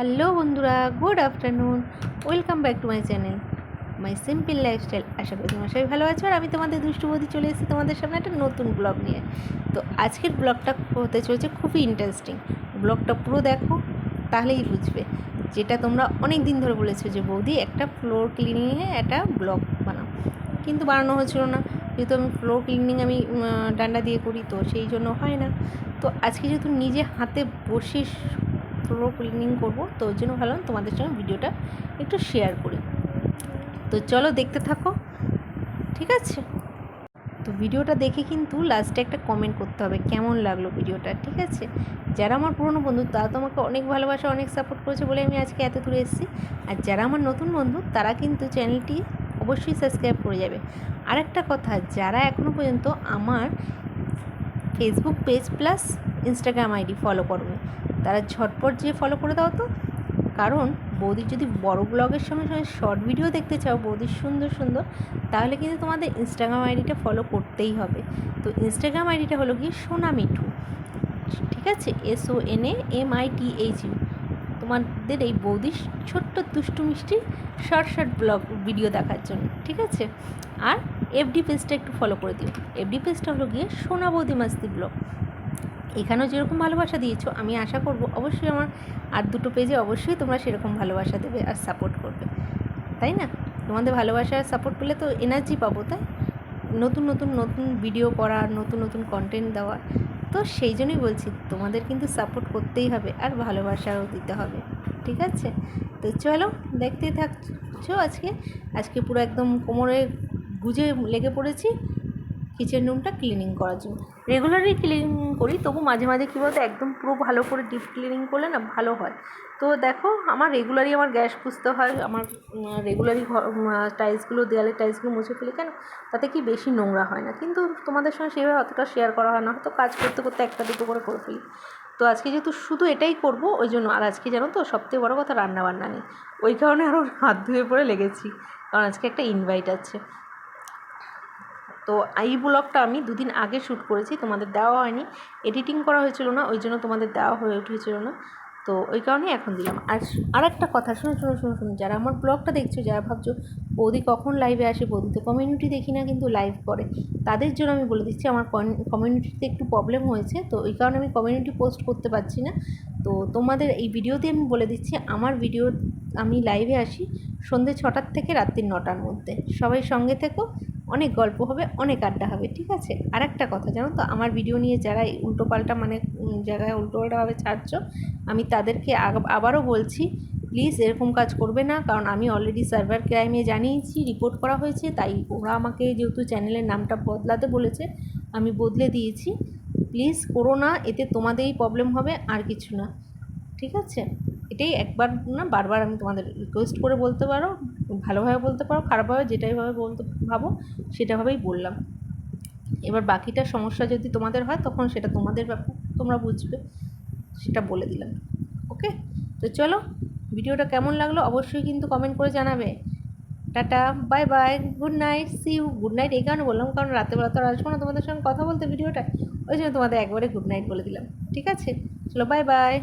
Hello বন্ধুরা good afternoon welcome back to my channel my simple lifestyle আশা করি তোমার সবাই ভালো আছো আর আমি তোমাদের দুষ্টুবতী চলে এসেছি তোমাদের সামনে একটা নতুন ব্লগ নিয়ে। তো আজকের ব্লগটা হতে চলেছে খুবই ইন্টারেস্টিং ব্লগটা পুরো দেখো, তাহলেই বুঝবে। যেটা তোমরা অনেক দিন ধরে বলেছ যে, বৌদি, একটা ফ্লোর ক্লিনিংয়ে একটা ব্লগ বানাও। কিন্তু বানানো হচ্ছিল না। যেহেতু আমি ফ্লোর ক্লিনিং আমি ডান্ডা দিয়ে করি, তো সেই জন্য হয় না। তো আজকে যেহেতু নিজে হাতে বসে ফ্লোর ক্লিনিং করব। তো ওই জন্য ভাবলাম তোমাদের সঙ্গে ভিডিওটা একটু শেয়ার করি। তো চলো দেখতে থাকো। ঠিক আছে? তো ভিডিওটা দেখে কিন্তু লাস্টে একটা কমেন্ট করতে হবে, কেমন লাগল ভিডিওটা? ঠিক আছে? যারা আমার পুরনো বন্ধু, তারা তোমাকে অনেক ভালোবাসা, অনেক সাপোর্ট করেছে বলে আমি আজকে এত দূরে এসেছি। আর যারা আমার নতুন বন্ধু, তারা কিন্তু চ্যানেলটি অবশ্যই সাবস্ক্রাইব করে যাবে। আরেকটা কথা, যারা এখনও পর্যন্ত আমার Facebook page plus Instagram ID follow করোনি তারা ঝটপট যেয়ে ফলো করে দাও তো। কারণ বৌদির যদি বড় ব্লগের সঙ্গে সঙ্গে শর্ট ভিডিও দেখতে চাও, বৌদির সুন্দর সুন্দর, তাহলে কিন্তু তোমাদের ইনস্টাগ্রাম আইডিটা ফলো করতেই হবে। তো ইনস্টাগ্রাম আইডিটা হলো গিয়ে সোনা মিঠু। ঠিক আছে? S O N A M I T H U তোমাদের এই বৌদির ছোট্ট দুষ্টু মিষ্টি শর্ট শর্ট ব্লগ ভিডিও দেখার জন্য। ঠিক আছে? আর এফডি পেজটা একটু ফলো করে দিও। এফডি পেজটা হলো গিয়ে সোনা বৌদি মাস্তি ব্লগ এখানেও যেরকম ভালোবাসা দিয়েছ, আমি আশা করব অবশ্যই আমার আর দুটো পেজে অবশ্যই তোমরা সেরকম ভালোবাসা দেবে আর সাপোর্ট করবে। তাই না? তোমাদের ভালোবাসা আর সাপোর্ট পেলে তো এনার্জি পাবো, তাই? নতুন নতুন নতুন ভিডিও করা, নতুন নতুন কন্টেন্ট দেওয়া। তো সেই জন্যই বলছি, তোমাদের কিন্তু সাপোর্ট করতেই হবে আর ভালোবাসাও দিতে হবে। ঠিক আছে? তো চলো দেখতেই থাকছো আজকে। আজকে পুরো একদম কোমরে গুজে লেগে পড়েছি। কিচেন রুমটা ক্লিনিং করার জন্য। রেগুলারই ক্লিনিং করি, তবু মাঝে মাঝে কী বলতো, একদম পুরো ভালো করে ডিপ ক্লিনিং করলে না ভালো হয়। তো দেখো, আমার রেগুলারই আমার গ্যাস পুষতে হয়, আমার রেগুলারই ঘর টাইলসগুলো দেওয়ালের টাইলসগুলো মুছে ফেলি, কেন? তাতে কি বেশি নোংরা হয় না। কিন্তু তোমাদের সঙ্গে সেভাবে অতটা শেয়ার করা হয় না, হয়তো কাজ করতে করতে একটা দুটো করে করে ফেলি। তো আজকে যেহেতু শুধু এটাই করব, ওই জন্য আর আজকে জানো তো, সবথেকে বড় কথা রান্না বান্না নেই। ওই কারণে আরও হাত ধুয়ে পড়ে লেগেছি, কারণ আজকে একটা ইনভাইট আছে। তো এই ব্লগটা আমি দুদিন আগে শ্যুট করেছি, তোমাদের দেওয়া হয়নি। এডিটিং করা হয়েছিল না, ওই জন্য তোমাদের দেওয়া হয়ে উঠেছিল না। তো ওই কারণেই এখন দিলাম। আর আর একটা কথা, শোনো শোনো শোনো শোনো, যারা আমার ব্লগটা দেখছ, যারা ভাবছ, বৌদি কখন লাইভে আসে, বৌদি তো কমিউনিটি দেখি না, কিন্তু লাইভ করে। তাদের জন্য আমি বলে দিচ্ছি, আমার কমিউনিটিতে একটু প্রবলেম হয়েছে, তো ওই কারণে আমি কমিউনিটি পোস্ট করতে পারছি না। তো তোমাদের এই ভিডিওতে আমি বলে দিচ্ছি, আমার ভিডিও আমি লাইভে আসি সন্ধ্যে ছটার থেকে রাত্রির নটার মধ্যে। সবাই সঙ্গে থেকো অনেক গল্প হবে, অনেক আড্ডা হবে, ঠিক আছে? আর একটা কথা, জানো তো, আমার ভিডিও নিয়ে যারা উল্টোপাল্টা মানে জায়গায় উল্টোপাল্টাভাবে ছাড়ছ, আমি তাদেরকে আবারও বলছি প্লিজ এরকম কাজ করবে না, কারণ আমি অলরেডি সার্ভার ক্রাইমে জানিয়েছি রিপোর্ট করা হয়েছে, তাই ওরা আমাকে যেহেতু চ্যানেলের নামটা বদলাতে বলেছে, আমি বদলে দিয়েছি। প্লিজ করো না, এতে তোমাদেরই প্রবলেম হবে, আর কিছু না, ঠিক আছে? এটাই একবার না বারবার আমি তোমাদের রিকোয়েস্ট করে বলতে পারো, ভালোভাবে বলতে পারো, খারাপভাবে যেটাইভাবে বলতে ভাবো, সেটাভাবেই বললাম। এবার বাকিটা সমস্যা যদি তোমাদের হয়, তখন সেটা তোমাদের ব্যাপার তোমরা বুঝবে, সেটা বলে দিলাম ওকে তো চলো, ভিডিওটা কেমন লাগল অবশ্যই কিন্তু কমেন্ট করে জানাবে। Ta-ta bye bye good night see you good night এই কারণে বললাম, কারণ রাতেবেলা তো আর আসব না তোমাদের সঙ্গে কথা বলতে ভিডিওটা ওই জন্য তোমাদের একবারে গুড নাইট বলে দিলাম, ঠিক আছে? চলো বাই বাই